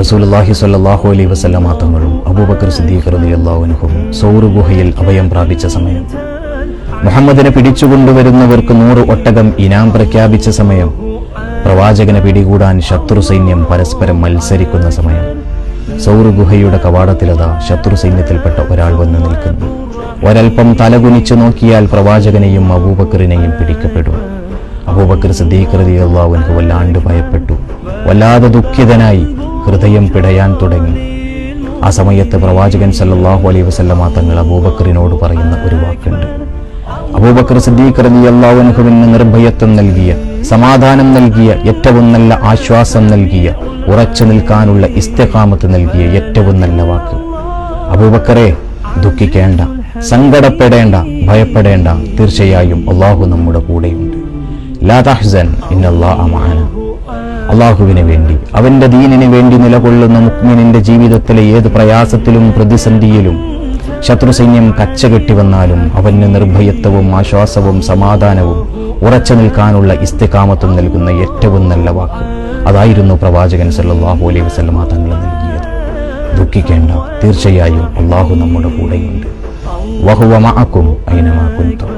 റസൂലുള്ളാഹി സ്വല്ലല്ലാഹു അലൈഹി വസല്ലമ അബൂബക്കർ സിദ്ദീഖ് റളിയല്ലാഹു സൗർ ഗുഹയിൽ അഭയം പ്രാപിച്ച സമയം. മുഹമ്മദിനെ പിടിച്ചുകൊണ്ടുവരുന്നവർക്ക് നൂറ് ഒട്ടകം ഇനാം പ്രഖ്യാപിച്ച സമയം. പ്രവാചകനെ പിടികൂടാൻ ശത്രു സൈന്യം പരസ്പരം മത്സരിക്കുന്ന സമയം. സൗർ ഗുഹയുടെ കവാടത്തിലതാ ശത്രു സൈന്യത്തിൽപ്പെട്ട ഒരാൾ വന്ന് നിൽക്കുന്നു. ഒരൽപ്പം തലകുനിച്ചു നോക്കിയാൽ പ്രവാചകനെയും അബൂബക്കറിനെയും പിടിക്കപ്പെടും. അബൂബക്കർ സിദ്ദീഖ് റളിയല്ലാഹു അൻഹു വല്ലാണ്ട് ഭയപ്പെട്ടു. വല്ലാതെ ദുഃഖിതനായി ഹൃദയം പിടയാൻ തുടങ്ങി. ആ സമയത്ത് പ്രവാചകൻ സല്ലാഹു അലൈഹി വസല്ലമ തങ്ങൾ അബൂബക്കറിനോട് പറയുന്ന ഒരു വാക്കുണ്ട്. അബൂബക്കർ സിദ്ദീഖ് റളിയല്ലാഹു അൻഹുവിന് നിർഭയത്വം നൽകിയ സമാധാനം നൽകിയ ഏറ്റവും നല്ല ആശ്വാസം നൽകിയ ഉറച്ചു നിൽക്കാനുള്ള ഇസ്തിഖാമത്ത് നൽകിയ ഏറ്റവും നല്ല വാക്ക്. അബൂബക്കറെ ദുഃഖിക്കേണ്ട സങ്കടപ്പെടേണ്ട ഭയപ്പെടേണ്ട തീർച്ചയായും അള്ളാഹു നമ്മുടെ കൂടെയുണ്ട്. ലാ തഹ്സൻ അള്ളാഹുവിന് വേണ്ടി അവന്റെ ദീനിന് വേണ്ടി നിലകൊള്ളുന്ന മുക്മിനിന്റെ ജീവിതത്തിലെ ഏത് പ്രയാസത്തിലും പ്രതിസന്ധിയിലും ശത്രു സൈന്യം കച്ചകെട്ടി വന്നാലും അവന് നിർഭയത്വവും ആശ്വാസവും സമാധാനവും ഉറച്ചു നിൽക്കാനുള്ള ഇസ്തികാമത്വം നൽകുന്ന ഏറ്റവും നല്ല വാക്ക്. അതായിരുന്നു പ്രവാചകൻ സല്ലാഹു അലൈഹി വസ്ലമ തങ്ങൾ നൽകിയത്. ദുഃഖിക്കേണ്ട തീർച്ചയായും അള്ളാഹു നമ്മുടെ കൂടെയുണ്ട്. വഹുവ അയിനമാക്കും